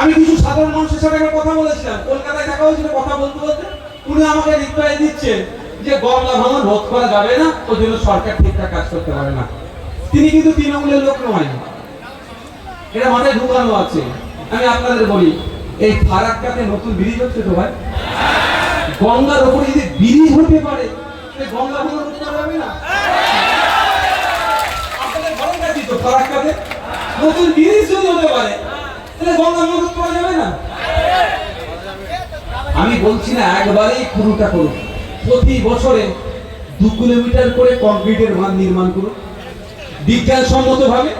আমি কিছু সাধারণ মানুষের সাথে একটা কথা বলেছিলাম। কলকাতায় দেখা হয়েছিল কথা বলতে বলতে। উনি আমাকে রিপ্লাই দিচ্ছে যে, গঙ্গা ভাঙন রোধ করা যাবে না ওই জন্য সরকার ঠিকঠাক কাজ করতে পারে না। তিনি কিন্তু তৃণমূলের লোক নয়। এটা মাথায় ঢুকানো আছে। আমি আপনাদের বলি, এই ফারাক্কাতে নতুন ব্রিজ হচ্ছে তো ভাই? গঙ্গার ওপরে যদি ব্রিজ হতে পারে গঙ্গা রোধ করা যাবে না? আপনাদের ভালো কাজই তো ফারাক্কাতে। নতুন ব্রিজ যদি হতে পারে তাহলে গঙ্গা ভাঙন করা যাবে না? আমি বলছি না একবারেই পুরোটা করুন। প্রতি বছরে দু কিলোমিটার করে কংক্রিটের বাঁধ নির্মাণ করুন। বিজ্ঞানসম্মত ভাবে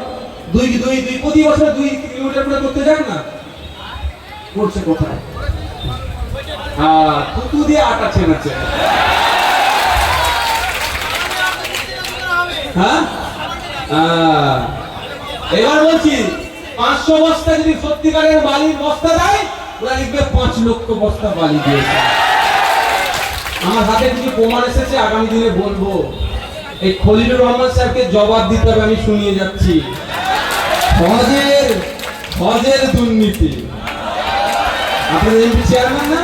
দুই দুই দুই প্রতি বছর দুই কিলোমিটার করে করতে যান না? করছে কোথায়? হ্যাঁ তুতু দিয়ে আটা ছেড়েছে। হ্যাঁ? আহ, এবার বলছি পাঁচশো বস্তা যদি সত্যিকারের বালির বস্তা দেয়, ওরা লিখবে পাঁচ লক্ষ বস্তা বালি দিয়েছে। আমার হাতে কিছু প্রমাণ এসেছে, আগামী দিনে বলব। এই খলিলুর রহমান স্যারকে জবাব দিতে হবে, আমি শুনিয়ে যাচ্ছি। হজের হজের দুর্নীতি। আপনাদের এমপি চেয়ারম্যান না?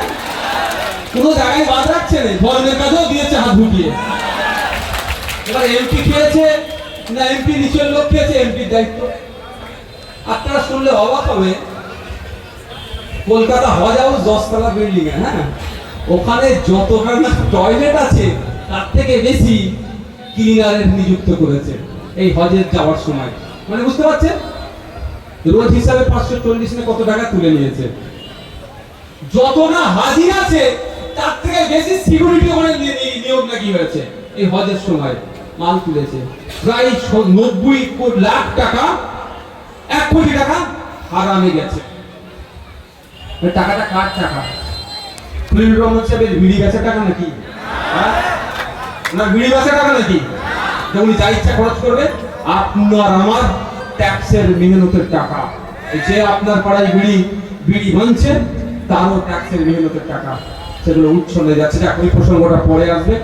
কোনো জায়গায় বাদ রাখছে না, ধর্মের কাজেও দিয়েছে, হাত ঢুকিয়ে। এবার এমপি খেয়েছে না, এমপি নিচের লোক খেয়েছে, এমপির দায়িত্ব। আপনারা শুনলে অবাক হবে। কলকাতা হজ হাউস দশতলা বিল্ডিং হ্যাঁ? ওখানে যতটা না টয়লেট আছে, তার থেকে বেশি ক্লিনারের নিযুক্ত করেছে এই হজের যাওয়ার সময়। মানে বুঝতে পারছেন? রোজ হিসাবে পাঁচশো চল্লিশ কত টাকা তুলে নিয়েছে। যত না হাজির আছে, তার থেকে বেশি সিকিউরিটি ওখানে নিয়োগ নাকি হয়েছে। এই হজের সময় মাল তুলেছে। প্রায় নব্বই লাখ টাকা এক কোটি টাকা হারামে গেছে। টাকাটা কার টাকা? সাহেবের বিড়ি গাছের টাকা নাকি? হ্যাঁ? না, বিড়ি গাছের টাকা নাকি? উনি যা ইচ্ছা খরচ করবে, আপনার আমার ট্যাক্সের মেহনতের টাকা। যে আপনার পাড়ায় বিড়ি বিড়ি ভাঙছে, তারও ট্যাক্সের মেহনতের টাকা। সেগুলো উচ্ছলে যাচ্ছে। ওই প্রসঙ্গটা পরে আসবে।